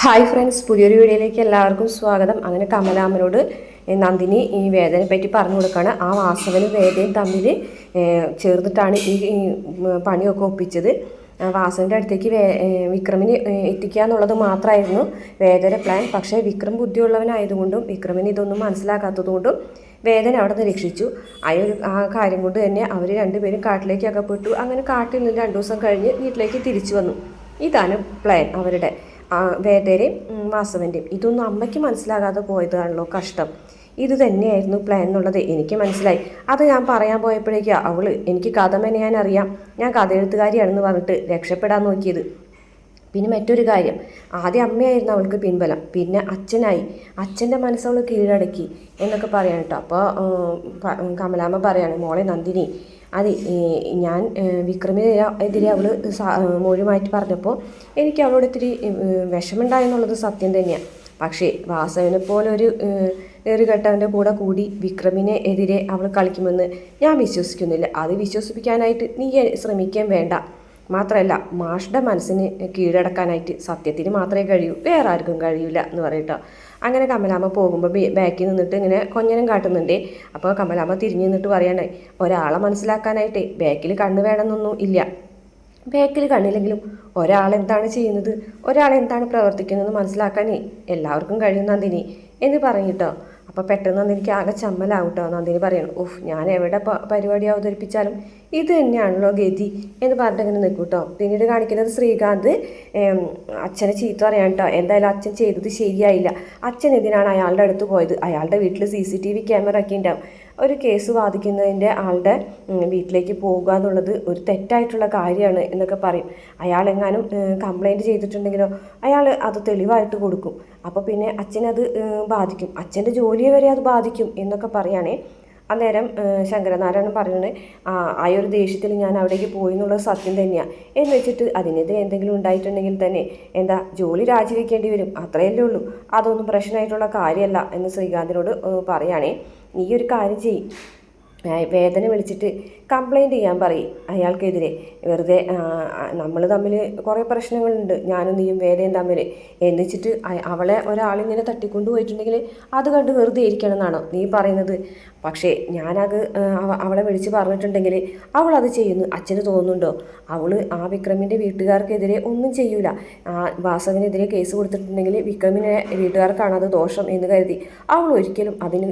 Hi friends പുതിയൊരു വീഡിയോയിലേക്ക് എല്ലാവർക്കും സ്വാഗതം. അങ്ങനെ കമലാമ്മനോട് നന്ദിനി ഈ വേദനയെ പറ്റി പറഞ്ഞു കൊടുക്കുകയാണ് ആ വാസവനും വേദയും തമ്മിൽ ചേർന്നിട്ടാണ് ഈ പണിയൊക്കെ ഒപ്പിച്ചത്. വാസവിന്റെ അടുത്തേക്ക് വേ വിക്രമിന് എത്തിക്കുക എന്നുള്ളത് മാത്രമായിരുന്നു വേദന പ്ലാൻ പക്ഷേ വിക്രം ബുദ്ധിയുള്ളവനായതുകൊണ്ടും വിക്രമിന് ഇതൊന്നും മനസ്സിലാക്കാത്തതുകൊണ്ടും വേദന അവിടെ നിന്ന് രക്ഷിച്ചു ആ ആ കാര്യം കൊണ്ട് തന്നെ അവർ രണ്ടുപേരും കാട്ടിലേക്ക് അകപ്പെട്ടു അങ്ങനെ കാട്ടിൽ നിന്ന് രണ്ടു ദിവസം കഴിഞ്ഞ് വീട്ടിലേക്ക് തിരിച്ചു വന്നു. ഇതാണ് പ്ലാൻ അവരുടെ. ആ, വേദയുടെയും വാസവന്റെയും ഇതൊന്നും അമ്മയ്ക്ക് മനസ്സിലാകാതെ പോയതാണല്ലോ കഷ്ടം. ഇത് തന്നെയായിരുന്നു പ്ലാൻ എന്നുള്ളത് എനിക്ക് മനസ്സിലായി. അത് ഞാൻ പറയാൻ പോയപ്പോഴേക്കും അവൾ എനിക്ക് കഥ മെനയാൻ അറിയാം ഞാൻ കഥ എഴുത്തുകാരിയാണെന്ന് പറഞ്ഞിട്ട് രക്ഷപ്പെടാൻ നോക്കിയത്. പിന്നെ മറ്റൊരു കാര്യം. ആദ്യം അമ്മയായിരുന്നു അവൾക്ക് പിൻബലം. പിന്നെ അച്ഛനായി. അച്ഛന്റെ മനസ്സവൾ കീഴടക്കി എന്നൊക്കെ പറയാൻ കേട്ടോ അപ്പോൾ കമലാമ്മ പറയാണ് മോളെ നന്ദിനി അതെ ഞാൻ വിക്രമിനെതിരെ അവൾ അവൾ മാറ്റി പറഞ്ഞപ്പോൾ എനിക്ക് അവളോട് ഇത്തിരി ഏഹ്, വിഷമമുണ്ടായെന്നുള്ളത് സത്യം തന്നെയാണ് പക്ഷേ വാസവനെ പോലെ ഒരു ഏറുകെട്ടവന്റെ കൂടെ കൂടി വിക്രമിനെ എതിരെ അവൾ കളിക്കുമെന്ന് ഞാൻ വിശ്വസിക്കുന്നില്ല. അത് വിശ്വസിപ്പിക്കാനായിട്ട് നീ ശ്രമിക്കാൻ വേണ്ട. മാത്രമല്ല മാഷ്ടെ മനസ്സിന് കീഴടക്കാനായിട്ട് സത്യത്തിന് മാത്രമേ കഴിയൂ വേറെ ആർക്കും കഴിയില്ല എന്ന് പറയട്ടോ. അങ്ങനെ കമലാമ്മ പോകുമ്പോൾ ബാക്കിൽ നിന്നിട്ട് ഇങ്ങനെ കൊഞ്ഞനം കാട്ടുന്നുണ്ടേ. അപ്പോൾ കമലാമ്മ തിരിഞ്ഞു നിന്നിട്ട് പറയണേ ഒരാളെ മനസ്സിലാക്കാനായിട്ട് ബാക്കിൽ കണ്ണ് വേണമെന്നൊന്നും ഇല്ല. ബാക്കിൽ കണ്ണില്ലെങ്കിലും ഒരാൾ എന്താണ് ചെയ്യുന്നത്? ഒരാൾ എന്താണ് പ്രവർത്തിക്കുന്നത് മനസ്സിലാക്കാനേ എല്ലാവർക്കും കഴിയുന്നതിനി എന്ന് പറഞ്ഞിട്ടോ അപ്പോൾ പെട്ടെന്ന് നന്ദിനിക്ക് ആകെ ചമ്മലാവും കേട്ടോ നന്ദിനി പറയണം. ഓഹ് ഞാൻ എവിടെ പരിപാടി അവതരിപ്പിച്ചാലും ഇത് തന്നെയാണല്ലോ ഗതി എന്ന് പറഞ്ഞിട്ട് ഇങ്ങനെ നിൽക്കും കേട്ടോ പിന്നീട് കാണിക്കുന്നത് ശ്രീകാന്ത് അച്ഛനെ ചീത്ത പറയാൻ കേട്ടോ എന്തായാലും അച്ഛൻ ചെയ്തത് ശരിയായില്ല. അച്ഛൻ എന്തിനാണ് അയാളുടെ അടുത്ത് പോയത്? അയാളുടെ വീട്ടിൽ C C T V camera ഒക്കെ ഉണ്ടാവും. ഒരു കേസ് വാദിക്കുന്നതിന്റെ ആളുടെ വീട്ടിലേക്ക് പോകുക എന്നുള്ളത് ഒരു തെറ്റായിട്ടുള്ള കാര്യമാണ് എന്നൊക്കെ പറയും. അയാളെങ്ങാനും കംപ്ലൈന്റ് ചെയ്തിട്ടുണ്ടെങ്കിലോ അയാൾ അത് തെളിവായിട്ട് കൊടുക്കും. അപ്പോൾ പിന്നെ അച്ഛനത് ബാധിക്കും. അച്ഛന്റെ ജോലിയെ വരെ അത് ബാധിക്കും എന്നൊക്കെ പറയുകയാണേ അന്നേരം ശങ്കരനാരായണൻ പറയുന്നത് ആ ഒരു ദേഷ്യത്തിൽ ഞാൻ അവിടേക്ക് പോയി എന്നുള്ളത് സത്യം തന്നെയാണ് എന്ന് വെച്ചിട്ട് അതിനെതിരെ എന്തെങ്കിലും ഉണ്ടായിട്ടുണ്ടെങ്കിൽ തന്നെ എന്താ ജോലി രാജിവെക്കേണ്ടി വരും. അത്രയല്ലേ ഉള്ളൂ. അതൊന്നും പ്രശ്നമായിട്ടുള്ള കാര്യമല്ല എന്ന് ശ്രീകാന്തിനോട് പറയുകയാണേ. നീ ഒരു കാര്യം ചെയ്യും. വേദന വിളിച്ചിട്ട് കംപ്ലൈന്റ് ചെയ്യാൻ പറയും. അയാൾക്കെതിരെ. വെറുതെ നമ്മൾ തമ്മിൽ കുറേ പ്രശ്നങ്ങളുണ്ട്. ഞാനും നീയും വേദയും തമ്മിൽ. എന്നിച്ചിട്ട് അവളെ ഒരാളിങ്ങനെ തട്ടിക്കൊണ്ട് പോയിട്ടുണ്ടെങ്കിൽ അത് കണ്ട് വെറുതെ ഇരിക്കണം എന്നാണോ നീ പറയുന്നത്? പക്ഷേ ഞാനത് അവളെ വിളിച്ച് പറഞ്ഞിട്ടുണ്ടെങ്കിൽ അവൾ അത് ചെയ്യുന്നു. അച്ഛന് തോന്നുന്നുണ്ടോ? അവൾ ആ വിക്രമിന്റെ വീട്ടുകാർക്കെതിരെ ഒന്നും ചെയ്യൂല. വാസവിനെതിരെ കേസ് കൊടുത്തിട്ടുണ്ടെങ്കിൽ വിക്രമിനെ വീട്ടുകാർക്കാണ് അത് ദോഷം എന്ന് കരുതി അവൾ ഒരിക്കലും അതിന്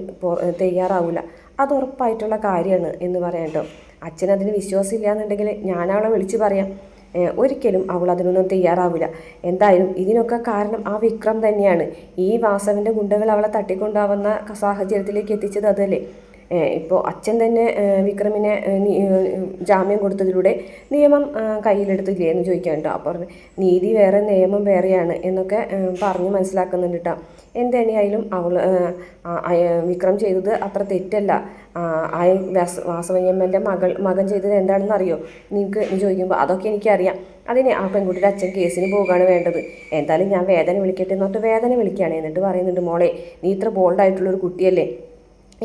തയ്യാറാവില്ല അത് ഉറപ്പായിട്ടുള്ള കാര്യമാണ് എന്ന് പറയാം കേട്ടോ. അച്ഛനതിന് വിശ്വാസമില്ല എന്നുണ്ടെങ്കിൽ ഞാൻ അവളെ വിളിച്ച് പറയാം. ഒരിക്കലും അവൾ അതിനൊന്നും തയ്യാറാവില്ല. എന്തായാലും ഇതിനൊക്കെ കാരണം ആ വിക്രം തന്നെയാണ്. ഈ വാസവിന്റെ ഗുണ്ടകൾ അവളെ തട്ടിക്കൊണ്ടാവുന്ന സാഹചര്യത്തിലേക്ക് എത്തിച്ചത് അതല്ലേ? ഇപ്പോൾ അച്ഛൻ തന്നെ വിക്രമിനെ ജാമ്യം കൊടുത്തതിലൂടെ നിയമം കയ്യിലെടുത്തില്ലേ എന്ന് ചോദിക്കാൻ കേട്ടോ. അപ്പോൾ നീതി വേറെ നിയമം വേറെയാണ് എന്നൊക്കെ പറഞ്ഞ് മനസ്സിലാക്കുന്നുണ്ട് കേട്ടോ. എന്തായാലും അവൾ വിക്രം ചെയ്തത് അത്ര തെറ്റല്ല. ആ വാസ- വാസവയ്യമ്മന്റെ മകൾ മകൻ ചെയ്തത് എന്താണെന്ന് അറിയോ? നിങ്ങൾക്ക് ചോദിക്കുമ്പോൾ അതൊക്കെ എനിക്കറിയാം. അതിന് ആ പെൺകുട്ടിയുടെ അച്ഛൻ കേസിന് പോകുകയാണ് വേണ്ടത്. എന്തായാലും ഞാൻ വേദന വിളിക്കട്ടെ എന്നിട്ട് വേദന വിളിക്കുകയാണ്. എന്നിട്ട് പറയുന്നുണ്ട് മോളെ നീ ഇത്ര ബോൾഡായിട്ടുള്ളൊരു കുട്ടിയല്ലേ?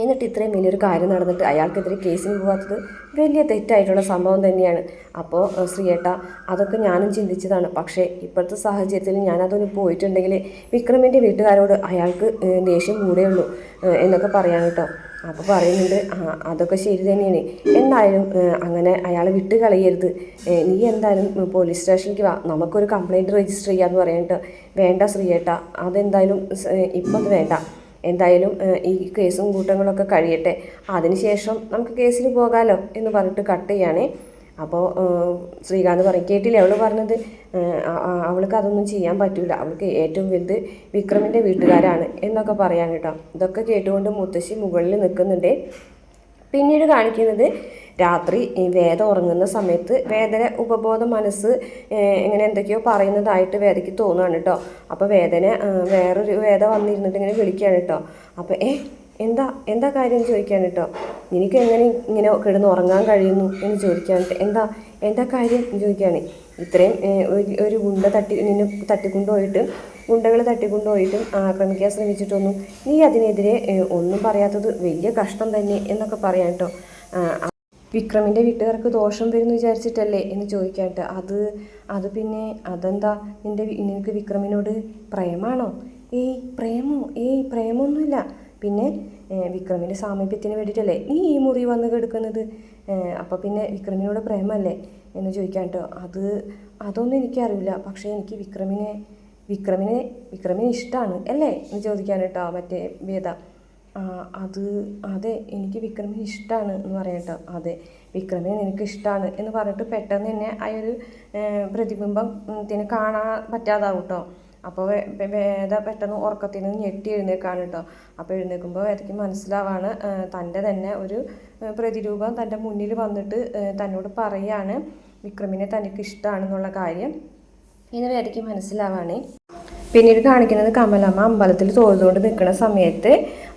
എന്നിട്ട് ഇത്രയും വലിയൊരു കാര്യം നടന്നിട്ട് അയാൾക്കെതിരെ കേസിന് പോകാത്തത് വലിയ തെറ്റായിട്ടുള്ള സംഭവം തന്നെയാണ്. അപ്പോൾ ശ്രീയേട്ട അതൊക്കെ ഞാനും ചിന്തിച്ചതാണ്. പക്ഷേ ഇപ്പോഴത്തെ സാഹചര്യത്തിൽ ഞാനതൊന്ന് പോയിട്ടുണ്ടെങ്കിൽ വിക്രമിന്റെ വീട്ടുകാരോട് അയാൾക്ക് ദേഷ്യം കൂടെയുള്ളൂ എന്നൊക്കെ പറയാൻ കേട്ടോ. അപ്പോൾ പറയുന്നുണ്ട് അതൊക്കെ ശരി തന്നെയാണ്. എന്തായാലും അങ്ങനെ അയാളെ വിട്ട് കളയരുത്. നീ എന്തായാലും പോലീസ് സ്റ്റേഷനിലേക്ക് വാ. നമുക്കൊരു കംപ്ലയിന്റ് രജിസ്റ്റർ ചെയ്യാമെന്ന് പറയാനിട്ട് വേണ്ട ശ്രീയേട്ട. അതെന്തായാലും ഇപ്പം വേണ്ട. എന്തായാലും ഈ കേസും കൂട്ടങ്ങളൊക്കെ കഴിയട്ടെ. അതിനുശേഷം നമുക്ക് കേസിൽ പോകാമല്ലോ എന്ന് പറഞ്ഞിട്ട് കട്ട് ചെയ്യാണ്. അപ്പോൾ ശ്രീകാന്ത് പറയും കേട്ടില്ലേ അവൾ പറഞ്ഞത്? അവൾക്ക് അതൊന്നും ചെയ്യാൻ പറ്റില്ല അവൾക്ക് ഏറ്റവും വലുത് വിക്രമിന്റെ വീട്ടുകാരാണ് എന്നൊക്കെ പറയാൻ കേട്ടോ. ഇതൊക്കെ കേട്ടുകൊണ്ട് മുത്തശ്ശി മുകളിൽ നിൽക്കുന്നുണ്ട്. പിന്നീട് കാണിക്കുന്നത് രാത്രി ഈ വേദ ഉറങ്ങുന്ന സമയത്ത് വേദന ഉപബോധ മനസ്സ് ഇങ്ങനെ എന്തൊക്കെയോ പറയുന്നതായിട്ട് വേദയ്ക്ക് തോന്നുകയാണ് കേട്ടോ അപ്പോൾ വേദന വേറൊരു വേദ വന്നിരുന്നിട്ട് ഇങ്ങനെ വിളിക്കുകയാണ് കേട്ടോ അപ്പോൾ ഏ എന്താ എന്താ കാര്യം? ചോദിക്കാൻ കേട്ടോ എനിക്ക് എങ്ങനെ ഇങ്ങനെ കിടന്ന് ഉറങ്ങാൻ കഴിയുന്നു? എന്ന് ചോദിക്കാനിട്ട് എന്താ എന്താ കാര്യം? ചോദിക്കുകയാണ്. ഇത്രയും ഒരു- ഗുണ്ട തട്ടി നിന്നെ തട്ടിക്കൊണ്ടുപോയിട്ട് ഗുണ്ടകൾ തട്ടിക്കൊണ്ടുപോയിട്ടും ആക്രമിക്കാൻ ശ്രമിച്ചിട്ടൊന്നും നീ അതിനെതിരെ ഒന്നും പറയാത്തത് വലിയ കഷ്ടം തന്നെ എന്നൊക്കെ പറയാം കേട്ടോ വിക്രമിന്റെ വീട്ടുകാർക്ക് ദോഷം വരുമെന്ന് വിചാരിച്ചിട്ടല്ലേ എന്ന് ചോദിക്കാട്ട്. അത് അത് പിന്നെ അതെന്താ? നിന്റെ നിനക്ക് വിക്രമിനോട് പ്രേമാണോ? ഏയ് പ്രേമോ? ഏയ് പ്രേമൊന്നുമില്ല. പിന്നെ വിക്രമിന്റെ സാമീപ്യത്തിന് വേണ്ടിയിട്ടല്ലേ നീ ഈ മുറി വന്ന് കെടുക്കുന്നത്? അപ്പോൾ പിന്നെ വിക്രമിനോട് പ്രേമല്ലേ എന്ന് ചോദിക്കാട്ടോ. അത് അതൊന്നും എനിക്കറിയില്ല. പക്ഷേ എനിക്ക് വിക്രമിനെ വിക്രമിനെ വിക്രമിനെ ഇഷ്ടമാണ് അല്ലേ എന്ന് ചോദിക്കാൻ മറ്റേ വേദ. അത് അതെ എനിക്ക് വിക്രമിനെ ഇഷ്ടമാണ് എന്ന് പറയട്ടോ. അതെ വിക്രമിനെ നിനക്ക് ഇഷ്ടമാണ് എന്ന് പറഞ്ഞിട്ട് പെട്ടെന്ന് തന്നെ ആ ഒരു പ്രതിബിംബം ഉം, കാണാൻ പറ്റാതാവും കേട്ടോ അപ്പോൾ വേദ പെട്ടെന്ന് ഉറക്കത്തിൽ നിന്ന് ഞെട്ടി എഴുന്നേക്കാണ് കേട്ടോ അപ്പോൾ എഴുന്നേൽക്കുമ്പോൾ വേദയ്ക്ക് മനസ്സിലാവാണ് തന്റെ തന്നെ ഒരു പ്രതിരൂപം തന്റെ മുന്നിൽ വന്നിട്ട് തന്നോട് പറയാണ് വിക്രമിനെ തനിക്ക് ഇഷ്ടമാണെന്നുള്ള കാര്യം. ഇന്ന് വേദയ്ക്ക് മനസ്സിലാവാണ്. പിന്നീട് കാണിക്കുന്നത് കമലമ്മ അമ്പലത്തിൽ തൊഴുതുകൊണ്ട് നിൽക്കുന്ന സമയത്ത്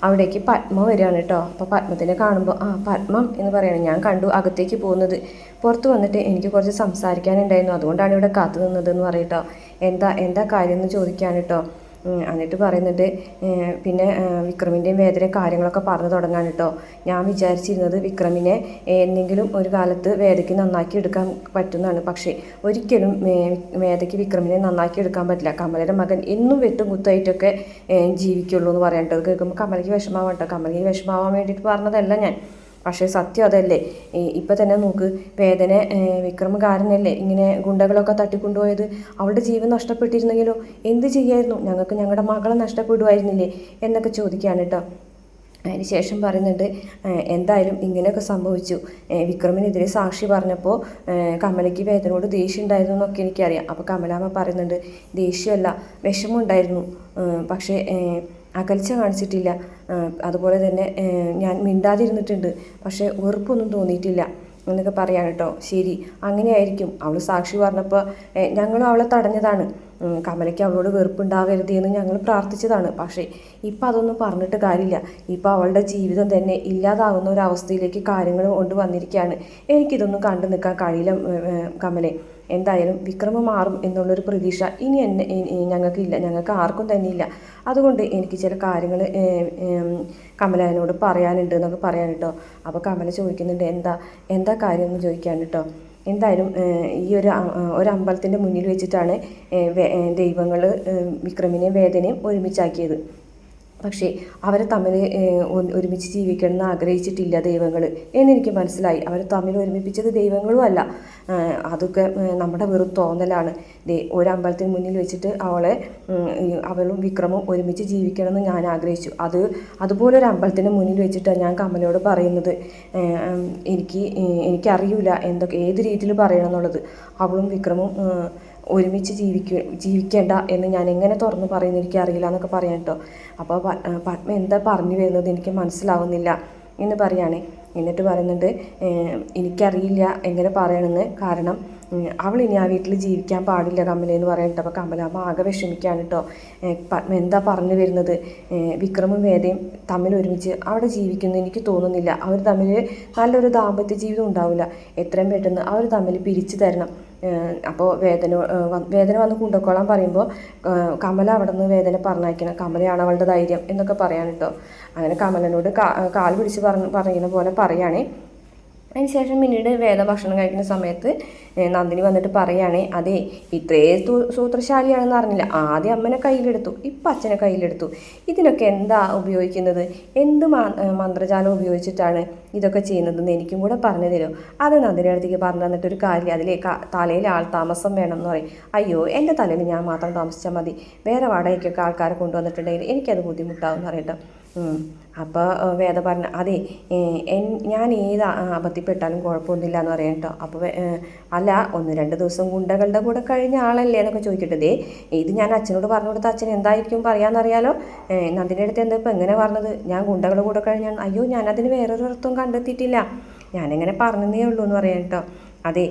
അവിടേക്ക് പത്മ വരികയാണ് കേട്ടോ അപ്പോൾ പത്മത്തിനെ കാണുമ്പോൾ ആ പത്മം എന്ന് പറയണം. ഞാൻ കണ്ടു അകത്തേക്ക് പോകുന്നത്. പുറത്ത് വന്നിട്ട് എനിക്ക് കുറച്ച് സംസാരിക്കാനുണ്ടായിരുന്നു. അതുകൊണ്ടാണ് ഇവിടെ കാത്തു നിന്നതെന്ന് പറയട്ടോ എന്താ എന്താ കാര്യം എന്ന് ചോദിക്കാൻ കേട്ടോ എന്നിട്ട് പറയുന്നുണ്ട് പിന്നെ വിക്രമിന്റെയും വേദനയും കാര്യങ്ങളൊക്കെ പറഞ്ഞു തുടങ്ങാൻ കേട്ടോ ഞാൻ വിചാരിച്ചിരുന്നത് വിക്രമിനെ എന്തെങ്കിലും ഒരു കാലത്ത് വേദയ്ക്ക് നന്നാക്കി എടുക്കാൻ പറ്റുന്നതാണ്. പക്ഷേ ഒരിക്കലും വേദയ്ക്ക് വിക്രമിനെ നന്നാക്കി എടുക്കാൻ പറ്റില്ല. കമലയുടെ മകൻ എന്നും വെട്ടും കുത്തായിട്ടൊക്കെ ജീവിക്കുള്ളൂ എന്ന് പറയാൻ അത് കേൾക്കുമ്പോൾ കമലയ്ക്ക് വിഷമാവാം കേട്ടോ കമലയ്ക്ക് വിഷമാവാൻ വേണ്ടിയിട്ട് പറഞ്ഞതല്ല ഞാൻ. പക്ഷേ സത്യം അതല്ലേ. ഇപ്പം തന്നെ നോക്ക് വേദന വിക്രമകാരനല്ലേ ഇങ്ങനെ ഗുണ്ടകളൊക്കെ തട്ടിക്കൊണ്ടുപോയത്. അവളുടെ ജീവൻ നഷ്ടപ്പെട്ടിരുന്നെങ്കിലോ എന്ത് ചെയ്യായിരുന്നു? ഞങ്ങൾക്ക് ഞങ്ങളുടെ മകളെ നഷ്ടപ്പെടുമായിരുന്നില്ലേ എന്നൊക്കെ ചോദിക്കുകയാണ് കേട്ടോ അതിന് ശേഷം പറയുന്നുണ്ട് എന്തായാലും ഇങ്ങനെയൊക്കെ സംഭവിച്ചു. വിക്രമിനെതിരെ സാക്ഷി പറഞ്ഞപ്പോൾ കമലയ്ക്ക് വേദനയോട് ദേഷ്യം ഉണ്ടായിരുന്നു എന്നൊക്കെ എനിക്കറിയാം. അപ്പോൾ കമലാമ്മ പറയുന്നുണ്ട് ദേഷ്യമല്ല വിഷമമുണ്ടായിരുന്നു. പക്ഷേ അകൽച്ച കാണിച്ചിട്ടില്ല. അതുപോലെ തന്നെ ഞാൻ മിണ്ടാതിരുന്നിട്ടുണ്ട്. പക്ഷേ വെറുപ്പൊന്നും തോന്നിയിട്ടില്ല എന്നൊക്കെ പറയാൻ കേട്ടോ. ശരി അങ്ങനെയായിരിക്കും. അവൾ സാക്ഷി പറഞ്ഞപ്പോൾ ഞങ്ങളും അവളെ തടഞ്ഞതാണ്. കമലയ്ക്ക് അവളോട് വെറുപ്പുണ്ടാവരുത് എന്ന് ഞങ്ങൾ പ്രാർത്ഥിച്ചതാണ്. പക്ഷേ ഇപ്പം അതൊന്നും പറഞ്ഞിട്ട് കാര്യമില്ല. ഇപ്പം അവളുടെ ജീവിതം തന്നെ ഇല്ലാതാവുന്ന ഒരു അവസ്ഥയിലേക്ക് കാര്യങ്ങൾ കൊണ്ടുവന്നിരിക്കുകയാണ്. എനിക്കിതൊന്നും കണ്ടു നിൽക്കാൻ കഴിയില്ല കമലെ. എന്തായാലും വിക്രമം മാറും എന്നുള്ളൊരു പ്രതീക്ഷ ഇനി എന്നെ ഞങ്ങൾക്കില്ല ഞങ്ങൾക്ക് ആർക്കും തന്നെ ഇല്ല അതുകൊണ്ട് എനിക്ക് ചില കാര്യങ്ങൾ കമലനോട് പറയാനുണ്ട് എന്നൊക്കെ പറയാൻ കേട്ടോ അപ്പോൾ കമല ചോദിക്കുന്നുണ്ട് എന്താ എന്താ കാര്യം എന്ന് ചോദിക്കാൻ കേട്ടോ എന്തായാലും ഈ ഒരു ഒരു അമ്പലത്തിന്റെ മുന്നിൽ വെച്ചിട്ടാണ് ദൈവങ്ങൾ വിക്രമിനെയും വേദനയും ഒരുമിച്ചാക്കിയത്. പക്ഷേ അവരെ തമ്മിൽ ഒരുമിച്ച് ജീവിക്കണം എന്ന് ആഗ്രഹിച്ചിട്ടില്ല ദൈവങ്ങൾ എന്നെനിക്ക് മനസ്സിലായി. അവരെ തമ്മിൽ ഒരുമിപ്പിച്ചത് ദൈവങ്ങളും അല്ല. അതൊക്കെ നമ്മുടെ വെറും തോന്നലാണ്. ഒരമ്പലത്തിന് മുന്നിൽ വെച്ചിട്ട് അവളെ അവളും വിക്രമും ഒരുമിച്ച് ജീവിക്കണമെന്ന് ഞാൻ ആഗ്രഹിച്ചു. അത് അതുപോലെ ഒരു അമ്പലത്തിന് മുന്നിൽ വെച്ചിട്ടാണ് ഞാൻ കമലയോട് പറയുന്നത്. എനിക്ക് എനിക്കറിയില്ല എന്തൊക്കെ ഏത് രീതിയിൽ പറയണം എന്നുള്ളത്. അവളും വിക്രമും ഒരുമിച്ച് ജീവിക്ക ജീവിക്കേണ്ട എന്ന് ഞാൻ എങ്ങനെ തുറന്ന് പറയുന്നത് എനിക്ക് അറിയില്ല എന്നൊക്കെ പറയാൻ കേട്ടോ അപ്പോൾ പത്മ എന്താ പറഞ്ഞു വരുന്നത് എനിക്ക് മനസ്സിലാവുന്നില്ല എന്ന് പറയുകയാണേ എന്നിട്ട് പറയുന്നുണ്ട് എനിക്കറിയില്ല എങ്ങനെ പറയണമെന്ന്. കാരണം അവൾ ഇനി ആ വീട്ടിൽ ജീവിക്കാൻ പാടില്ല കമല എന്ന് പറയുന്നുണ്ട് അപ്പോൾ കമലാമ്മ ആകെ വിഷമിക്കുകയാണ് കേട്ടോ പത്മ എന്താ പറഞ്ഞു വരുന്നത്? വിക്രമും വേദയും തമ്മിൽ ഒരുമിച്ച് അവിടെ ജീവിക്കുന്നു എനിക്ക് തോന്നുന്നില്ല. അവർ തമ്മിൽ നല്ലൊരു ദാമ്പത്യ ജീവിതം ഉണ്ടാവില്ല. എത്രയും പെട്ടെന്ന് അവർ തമ്മിൽ പിരിച്ചു തരണം. അപ്പോൾ വേദന വേദന വന്ന് കൊണ്ടുപോയിക്കോളാൻ പറയുമ്പോൾ കമല അവിടെ നിന്ന് വേദന പറഞ്ഞയക്കണം. കമലയാണ് അവളുടെ ധൈര്യം എന്നൊക്കെ പറയാൻ കേട്ടോ. അങ്ങനെ കമലനോട് കാൽ പിടിച്ച് പറഞ്ഞ് പറയുന്ന പോലെ പറയുകയാണേ അതിനുശേഷം പിന്നീട് വേദ ഭക്ഷണം കഴിക്കുന്ന സമയത്ത് നന്ദിനി വന്നിട്ട് പറയുകയാണേ അതെ ഇത്രേ സൂത്രശാലിയാണെന്ന് അറിഞ്ഞില്ല. ആദ്യം അമ്മനെ കയ്യിലെടുത്തു ഇപ്പം അച്ഛനെ കയ്യിലെടുത്തു. ഇതിനൊക്കെ എന്താ ഉപയോഗിക്കുന്നത്? എന്ത് മന്ത്രജാലം ഉപയോഗിച്ചിട്ടാണ് ഇതൊക്കെ ചെയ്യുന്നതെന്ന് എനിക്കും കൂടെ പറഞ്ഞു തരുമോ അത് നന്ദിനി അടുത്തേക്ക് പറഞ്ഞു തന്നിട്ട് ഒരു കാര്യം അതിലെ തലയിൽ ആൾ താമസം വേണം എന്ന് പറയും. അയ്യോ എന്റെ തലയിൽ ഞാൻ മാത്രം താമസിച്ചാൽ മതി. വേറെ വാടകയ്ക്കൊക്കെ ആൾക്കാരെ കൊണ്ടുവന്നിട്ടുണ്ടെങ്കിൽ എനിക്കത് ബുദ്ധിമുട്ടാവും എന്ന് പറയട്ടോ അപ്പോൾ വേദ പറഞ്ഞ അതെ ഞാൻ ഏത് അബദ്ധിപ്പെട്ടാലും കുഴപ്പമൊന്നുമില്ല എന്ന് പറയാം കേട്ടോ അപ്പോൾ അല്ല ഒന്ന് രണ്ട് ദിവസം ഗുണ്ടകളുടെ കൂടെ കഴിഞ്ഞ ആളല്ലേ എന്നൊക്കെ ചോദിക്കട്ടെ. ദേ ഇത് ഞാൻ അച്ഛനോട് പറഞ്ഞു കൊടുത്ത അച്ഛൻ എന്തായിരിക്കും പറയാമെന്നറിയാലോ നന്ദിന്റെ അടുത്ത് എന്താ ഇപ്പോൾ എങ്ങനെ പറഞ്ഞത്? ഞാൻ ഗുണ്ടകളുടെ കൂടെ കഴിഞ്ഞാൽ അയ്യോ ഞാനതിന് വേറൊരു അർത്ഥവും കണ്ടെത്തിയിട്ടില്ല. ഞാനിങ്ങനെ പറഞ്ഞതേ ഉള്ളൂ എന്ന് പറയാം കേട്ടോ അതെ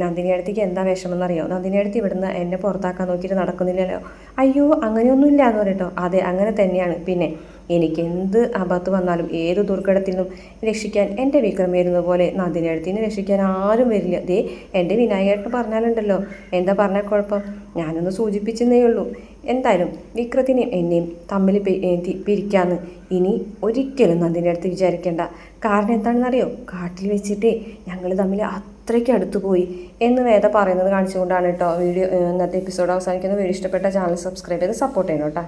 നന്ദിനി അടുത്തേക്ക് എന്താ വിഷമം എന്നറിയോ നന്ദിനി അടുത്ത് ഇവിടുന്ന് എന്നെ പുറത്താക്കാൻ നോക്കിയിട്ട് നടക്കുന്നില്ലല്ലോ. അയ്യോ അങ്ങനെയൊന്നുമില്ല എന്ന് പറയട്ടോ അതെ അങ്ങനെ തന്നെയാണ്. പിന്നെ എനിക്ക് എന്ത് ആപത്ത് വന്നാലും ഏത് ദുർഘടത്തിൽ നിന്നും രക്ഷിക്കാൻ എന്റെ വിക്രം വരുന്ന പോലെ നിന്ന് രക്ഷിക്കാൻ ആരും വരില്ല. ദേ എന്റെ വിനായകേട്ടൻ പറഞ്ഞാലുണ്ടല്ലോ. എന്താ പറഞ്ഞ കുഴപ്പം? ഞാനൊന്ന് സൂചിപ്പിച്ചെന്നേ ഉള്ളൂ. എന്തായാലും വിക്രത്തിനെയും എന്നെയും തമ്മിൽ പിരിക്കാന്ന് ഇനി ഒരിക്കലും നന്ദിനി അടുത്ത് വിചാരിക്കേണ്ട. കാരണം എന്താണെന്നറിയോ? കാട്ടിൽ വെച്ചിട്ടേ ഞങ്ങൾ തമ്മിൽ അത്രയ്ക്ക് അടുത്ത് പോയി എന്ന് വേദ പറയുന്നത് കാണിച്ചുകൊണ്ടാണ് കേട്ടോ. വീഡിയോ ഇന്നത്തെ എപ്പിസോഡ് അവസാനിക്കുന്ന. വീഡിയോ ഇഷ്ടപ്പെട്ട ചാനൽ സബ്സ്ക്രൈബ് ചെയ്ത് സപ്പോർട്ട് ചെയ്യണം കേട്ടോ.